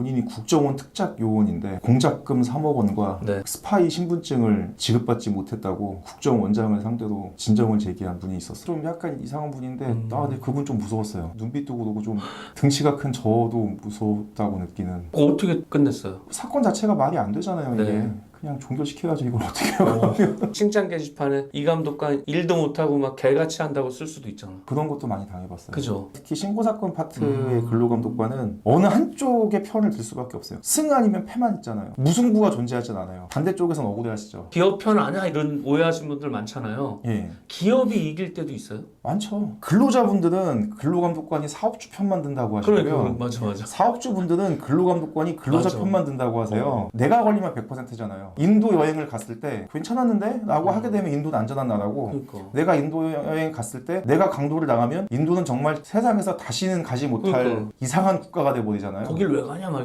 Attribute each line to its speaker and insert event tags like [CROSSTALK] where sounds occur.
Speaker 1: 본인이 국정원 특작 요원인데 공작금 3억 원과
Speaker 2: 네.
Speaker 1: 스파이 신분증을 지급받지 못했다고 국정원장을 상대로 진정을 제기한 분이 있었어요. 좀 약간 이상한 분인데
Speaker 2: 음.
Speaker 1: 아, 근데 그분 좀 무서웠어요. 눈빛도 그러고 좀 등치가 큰 저도 무섭다고 느끼는
Speaker 2: 어떻게 끝냈어요?
Speaker 1: 사건 자체가 말이 안 되잖아요. 이게
Speaker 2: 네.
Speaker 1: 그냥 종결시켜야지 이걸 어떻게 해요? [LAUGHS]
Speaker 2: 칭찬 게시판에 이 감독관 일도 못하고 막 개같이 한다고 쓸 수도 있잖아.
Speaker 1: 그런 것도 많이 당해봤어요.
Speaker 2: 그죠?
Speaker 1: 특히 신고 사건 파트의
Speaker 2: 음.
Speaker 1: 근로 감독관은 어느 한쪽의 편을 들 수밖에 없어요. 승 아니면 패만 있잖아요. 무승부가 존재하진 않아요. 반대쪽에선 억울해하시죠.
Speaker 2: 기업 편 아니야 이런 오해하시는 분들 많잖아요.
Speaker 1: 예,
Speaker 2: 기업이 이길 때도 있어요.
Speaker 1: 많죠. 근로자분들은 근로감독관이 사업주 편만 든다고 하시고요.
Speaker 2: 그러니까 맞아 맞아.
Speaker 1: 사업주분들은 근로감독관이 근로자
Speaker 2: 맞아.
Speaker 1: 편만 든다고 하세요.
Speaker 2: 어.
Speaker 1: 내가 걸리면 100%잖아요. 인도 여행을 갔을 때 괜찮았는데? 라고
Speaker 2: 음.
Speaker 1: 하게 되면 인도는 안전한 나라고
Speaker 2: 그러니까.
Speaker 1: 내가 인도 여행 갔을 때 내가 강도를 당하면 인도는 정말 세상에서 다시는 가지 못할
Speaker 2: 그러니까.
Speaker 1: 이상한 국가가 돼버리잖아요.
Speaker 2: 거길 왜 가냐 막